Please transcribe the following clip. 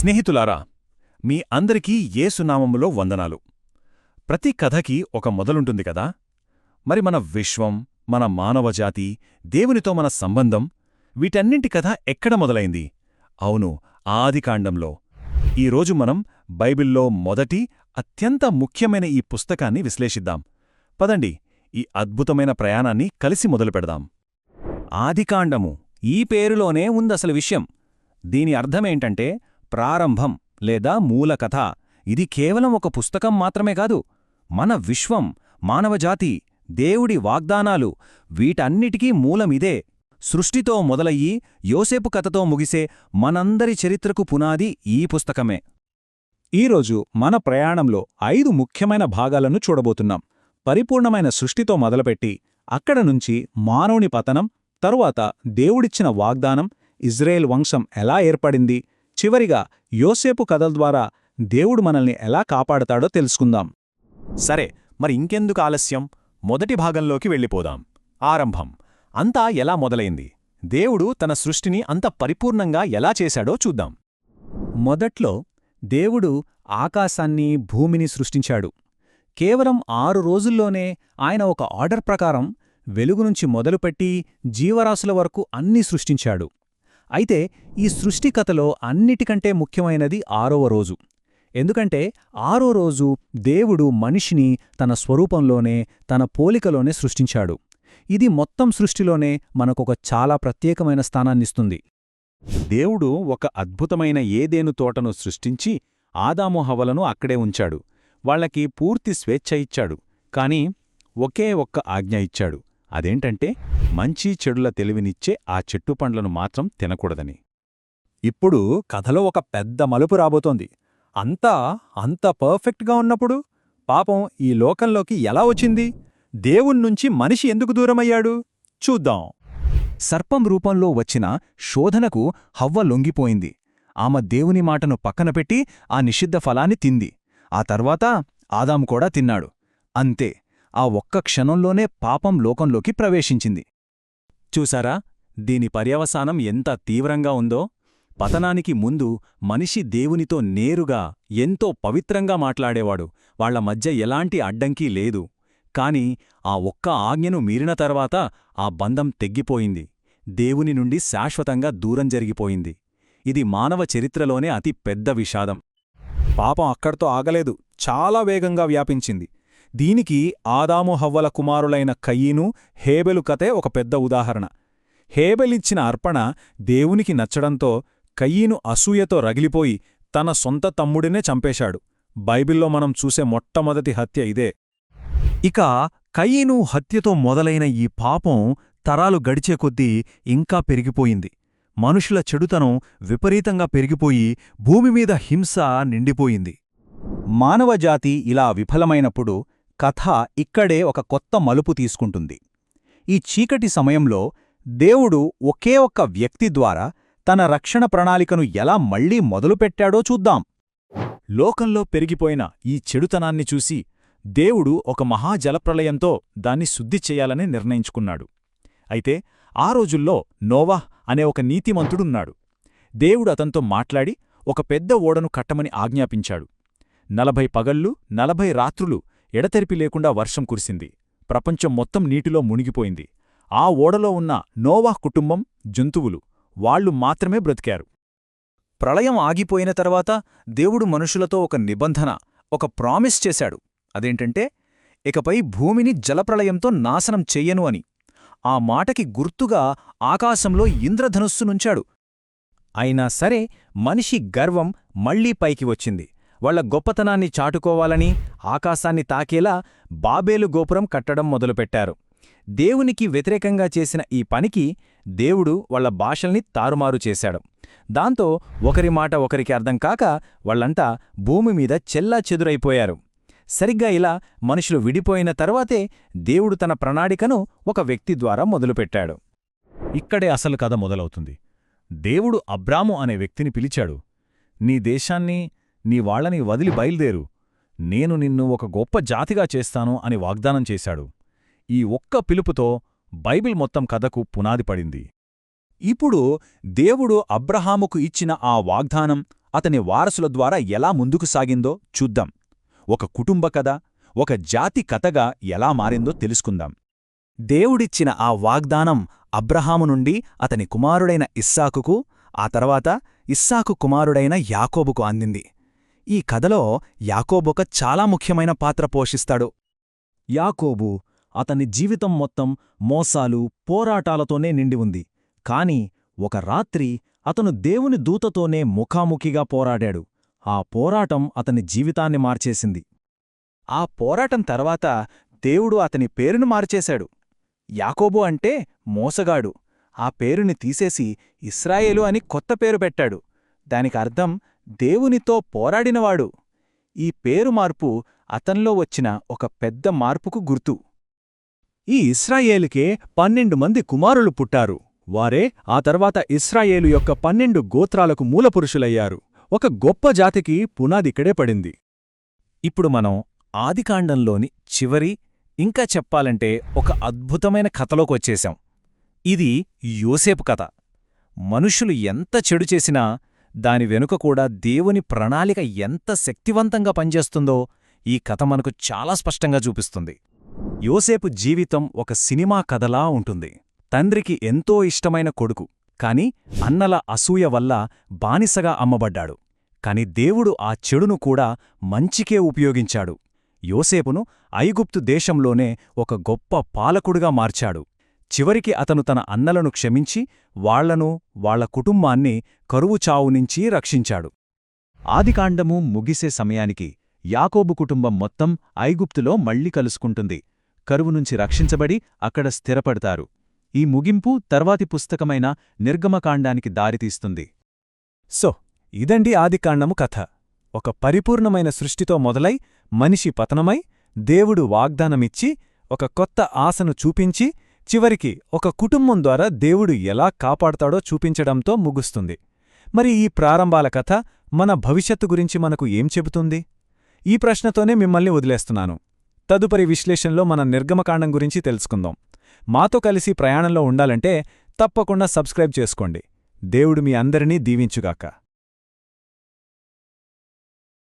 స్నేహితులారా మీ అందరికీ ఏసునామములో వందనాలు. ప్రతి కథకి ఒక మొదలుంటుంది కదా? మరి మన విశ్వం మన మానవజాతి దేవునితో మన సంబంధం వీటన్నింటి కథ ఎక్కడ మొదలైంది? అవును ఆదికాండంలో ఈరోజు మనం బైబిల్లో మొదటి అత్యంత ముఖ్యమైన ఈ పుస్తకాన్ని విశ్లేషిద్దాం. పదండి ఈ అద్భుతమైన ప్రయాణాన్ని కలిసి మొదలుపెడదాం ఆదికాండము ఈ పేరులోనే ఉందసలు విషయం. దీని అర్థమేంటంటే ప్రారంభం లేదా మూలకథ. ఇది కేవలం ఒక పుస్తకం మాత్రమే కాదు. మన విశ్వం మానవజాతి దేవుడి వాగ్దానాలు వీటన్నిటికీ మూలమిదే. సృష్టితో మొదలయ్యి యోసేపు కథతో ముగిసే మనందరి చరిత్రకు పునాది ఈ పుస్తకమే. ఈరోజు మన ప్రయాణంలో ఐదు ముఖ్యమైన భాగాలను చూడబోతున్నాం. పరిపూర్ణమైన సృష్టితో మొదలుపెట్టి అక్కడ నుంచి మానవుని పతనం తరువాత దేవుడిచ్చిన వాగ్దానం ఇజ్రాయేల్ వంశం ఎలా ఏర్పడింది చివరిగా యోసేపు కథల ద్వారా దేవుడు మనల్ని ఎలా కాపాడతాడో తెలుసుకుందాం. సరే మరి ఇంకెందుకు ఆలస్యం? మొదటి భాగంలోకి వెళ్ళిపోదాం. ఆరంభం. అంతా ఎలా మొదలైంది? దేవుడు తన సృష్టిని అంత పరిపూర్ణంగా ఎలా చేశాడో చూద్దాం. మొదట్లో దేవుడు ఆకాశాన్ని భూమిని సృష్టించాడు. కేవలం ఆరు రోజుల్లోనే ఆయన ఒక ఆర్డర్ ప్రకారం వెలుగునుంచి మొదలుపెట్టి జీవరాశుల వరకు అన్నీ సృష్టించాడు. అయితే ఈ సృష్టి కథలో అన్నిటికంటే ముఖ్యమైనది ఆరవ రోజు. ఎందుకంటే ఆరో రోజు దేవుడు మనిషిని తన స్వరూపంలోనే తన పోలికలోనే సృష్టించాడు. ఇది మొత్తం సృష్టిలోనే మనకొక చాలా ప్రత్యేకమైన స్థానాన్నిస్తుంది దేవుడు ఒక అద్భుతమైన ఏదేను తోటను సృష్టించి ఆదామోహవలను అక్కడే ఉంచాడు. వాళ్ళకి పూర్తి స్వేచ్ఛ ఇచ్చాడు. కాని ఒకే ఒక్క ఆజ్ఞ ఇచ్చాడు. అదేంటంటే మంచి చెడుల తెలివినిచ్చే ఆ చెట్టు పండ్లను మాత్రం తినకూడదని. ఇప్పుడు కథలో ఒక పెద్ద మలుపు రాబోతోంది. అంతా అంత పర్ఫెక్ట్గా ఉన్నప్పుడు పాపం ఈ లోకంలోకి ఎలా వచ్చింది? దేవుణ్ణుంచి మనిషి ఎందుకు దూరమయ్యాడు? చూద్దాం. సర్పం రూపంలో వచ్చిన శోధనకు హవ్వ లొంగిపోయింది. ఆమె దేవుని మాటను పక్కనపెట్టి ఆ నిషిద్ధ ఫలాన్ని తింది. ఆ తర్వాత ఆదాం కూడా తిన్నాడు. అంతే. ఆ ఒక్క క్షణంలోనే పాపం లోకంలోకి ప్రవేశించింది. చూసారా దీని పర్యవసానం ఎంత తీవ్రంగా ఉందో? పతనానికి ముందు మనిషి దేవునితో నేరుగా ఎంతో పవిత్రంగా మాట్లాడేవాడు. వాళ్ళ మధ్య ఎలాంటి అడ్డంకీ లేదు. కాని ఆ ఒక్క ఆజ్ఞను మీరిన తర్వాత ఆ బంధం తెగ్గిపోయింది దేవుని నుండి శాశ్వతంగా దూరం జరిగిపోయింది. ఇది మానవ చరిత్రలోనే అతి పెద్ద విషాదం. పాపం అక్కడితో ఆగలేదు. చాలా వేగంగా వ్యాపించింది. దీనికి ఆదాము హవ్వల కుమారులైన కయ్యీను హేబెలు కథే ఒక పెద్ద ఉదాహరణ. హేబెలిచ్చిన అర్పణ దేవునికి నచ్చడంతో కయ్యీను అసూయతో రగిలిపోయి తన సొంత తమ్ముడినే చంపేశాడు. బైబిల్లో మనం చూసే మొట్టమొదటి హత్య ఇదే. ఇక కయ్యీను హత్యతో మొదలైన ఈ పాపం తరాలు గడిచే కొద్దీ ఇంకా పెరిగిపోయింది. మనుషుల చెడుతనం విపరీతంగా పెరిగిపోయి భూమిమీద హింస నిండిపోయింది. మానవజాతి ఇలా విఫలమైనప్పుడు కథ ఇక్కడే ఒక కొత్త మలుపు తీసుకుంటుంది. ఈ చీకటి సమయంలో దేవుడు ఒకే ఒక్క వ్యక్తి ద్వారా తన రక్షణ ప్రణాళికను ఎలా మళ్ళీ మొదలుపెట్టాడో చూద్దాం. లోకంలో పెరిగిపోయిన ఈ చెడుతనాన్ని చూసి దేవుడు ఒక మహాజలప్రలయంతో దాన్ని శుద్ధి చెయ్యాలని నిర్ణయించుకున్నాడు. అయితే ఆ రోజుల్లో నోవాహ్ అనే ఒక నీతిమంతుడున్నాడు. దేవుడు అతనితో మాట్లాడి ఒక పెద్ద ఓడను కట్టమని ఆజ్ఞాపించాడు. నలభై పగళ్ళు నలభై రాత్రులు ఎడతెరిపి లేకుండా వర్షం కురిసింది. ప్రపంచం మొత్తం నీటిలో మునిగిపోయింది. ఆ ఓడలో ఉన్న నోవాహ్ కుటుంబం జంతువులు వాళ్ళు మాత్రమే బ్రతికారు. ప్రళయం ఆగిపోయిన తర్వాత దేవుడు మనుషులతో ఒక నిబంధన ఒక ప్రామిస్ చేశాడు. అదేంటంటే ఇకపై భూమిని జలప్రళయంతో నాశనం చెయ్యను అని. ఆ మాటకి గుర్తుగా ఆకాశంలో ఇంద్రధనుస్సునుంచాడు అయినా సరే మనిషి గర్వం మళ్ళీ పైకి వచ్చింది. వాళ్ళ గొప్పతనాన్ని చాటుకోవాలని ఆకాశాన్ని తాకేలా బాబేలు గోపురం కట్టడం మొదలుపెట్టారు. దేవునికి వ్యతిరేకంగా చేసిన ఈ పనికి దేవుడు వాళ్ళ భాషల్ని తారుమారు చేశాడు. దాంతో ఒకరి మాట ఒకరికి అర్థం కాక వాళ్ళంతా భూమి మీద చెల్లా చెదురైపోయారు. సరిగ్గా ఇలా మనుషులు విడిపోయిన తర్వాతే దేవుడు తన ప్రణాళికను ఒక వ్యక్తి ద్వారా మొదలుపెట్టాడు. ఇక్కడే అసలు కథ మొదలవుతుంది. దేవుడు అబ్రాము అనే వ్యక్తిని పిలిచాడు. నీ దేశాన్ని నీ వాళ్ళని వదిలి బయల్దేరు. నేను నిన్ను ఒక గొప్ప జాతిగా చేస్తాను అని వాగ్దానం చేశాడు. ఈ ఒక్క పిలుపుతో బైబిల్ మొత్తం కథకు పునాది పడింది. ఇప్పుడు దేవుడు అబ్రహాముకు ఇచ్చిన ఆ వాగ్దానం అతని వారసుల ద్వారా ఎలా ముందుకు సాగిందో చూద్దాం. ఒక కుటుంబ కథ ఒక జాతి కథగా ఎలా మారిందో తెలుసుకుందాం. దేవుడిచ్చిన ఆ వాగ్దానం అబ్రహాము నుండి అతని కుమారుడైన ఇస్సాకుకు ఆ తర్వాత ఇస్సాకు కుమారుడైన యాకోబుకు అందింది. ఈ కథలో యాకోబొక చాలా ముఖ్యమైన పాత్ర పోషిస్తాడు. యాకోబు అతని జీవితం మొత్తం మోసాలు పోరాటాలతోనే నిండి ఉంది. కాని ఒక రాత్రి అతను దేవుని దూతతోనే ముఖాముఖిగా పోరాడాడు. ఆ పోరాటం అతని జీవితాన్ని మార్చేసింది. ఆ పోరాటం తర్వాత దేవుడు అతని పేరును మార్చేశాడు. యాకోబు అంటే మోసగాడు. ఆ పేరుని తీసేసి ఇస్రాయేలు అని కొత్త పేరు పెట్టాడు. దానికి అర్థం దేవునితో పోరాడినవాడు. ఈ పేరు మార్పు అతన్లో వచ్చిన ఒక పెద్ద మార్పుకు గుర్తు. ఈ ఇస్రాయేలుకే పన్నెండు మంది కుమారులు పుట్టారు. వారే ఆ తర్వాత ఇస్రాయేలు యొక్క పన్నెండు గోత్రాలకు మూలపురుషులయ్యారు. ఒక గొప్ప జాతికి పునాదిక్కడే పడింది. ఇప్పుడు మనం ఆదికాండంలోని చివరి ఇంకా చెప్పాలంటే ఒక అద్భుతమైన కథలోకొచ్చేశాం ఇది యోసేపు కథ. మనుషులు ఎంత చెడు చేసినా దాని వెనుక కూడా దేవుని ప్రణాళిక ఎంత శక్తివంతంగా పనిచేస్తుందో ఈ కథ మనకు చాలా స్పష్టంగా చూపిస్తుంది. యోసేపు జీవితం ఒక సినిమా కథలా ఉంటుంది. తండ్రికి ఎంతో ఇష్టమైన కొడుకు కాని అన్నల అసూయ వల్ల బానిసగా అమ్మబడ్డాడు. కాని దేవుడు ఆ చెడును కూడా మంచికే ఉపయోగించాడు. యోసేపును ఐగుప్తు దేశంలోనే ఒక గొప్ప పాలకుడుగా మార్చాడు. చివరికి అతను తన అన్నలను క్షమించి వాళ్ళను వాళ్ళ కుటుంబాన్ని కరువు చావు నుంచి రక్షించాడు. ఆదికాండము ముగిసే సమయానికి యాకోబు కుటుంబం మొత్తం ఐగుప్తులో మళ్ళీ కలుసుకుంటుంది. కరువు నుంచి రక్షించబడి అక్కడ స్థిరపడతారు. ఈ ముగింపు తర్వాతి పుస్తకమైన నిర్గమకాండానికి దారితీస్తుంది. సో ఇదండి ఆదికాండము కథ. ఒక పరిపూర్ణమైన సృష్టితో మొదలై మనిషి పతనమై దేవుడు వాగ్దానమిచ్చి ఒక కొత్త ఆశను చూపించి చివరికి ఒక కుటుంబం ద్వారా దేవుడు ఎలా కాపాడతాడో చూపించడంతో ముగుస్తుంది. మరి ఈ ప్రారంభాల కథ మన భవిష్యత్తు గురించి మనకు ఏం చెబుతుంది? ఈ ప్రశ్నతోనే మిమ్మల్ని వదిలేస్తున్నాను. తదుపరి విశ్లేషణలో మన నిర్గమకాండం గురించి తెలుసుకుందాం. మాతో కలిసి ప్రయాణంలో ఉండాలంటే తప్పకుండా సబ్స్క్రైబ్ చేసుకోండి. దేవుడు మీ అందరినీ దీవించుగాక.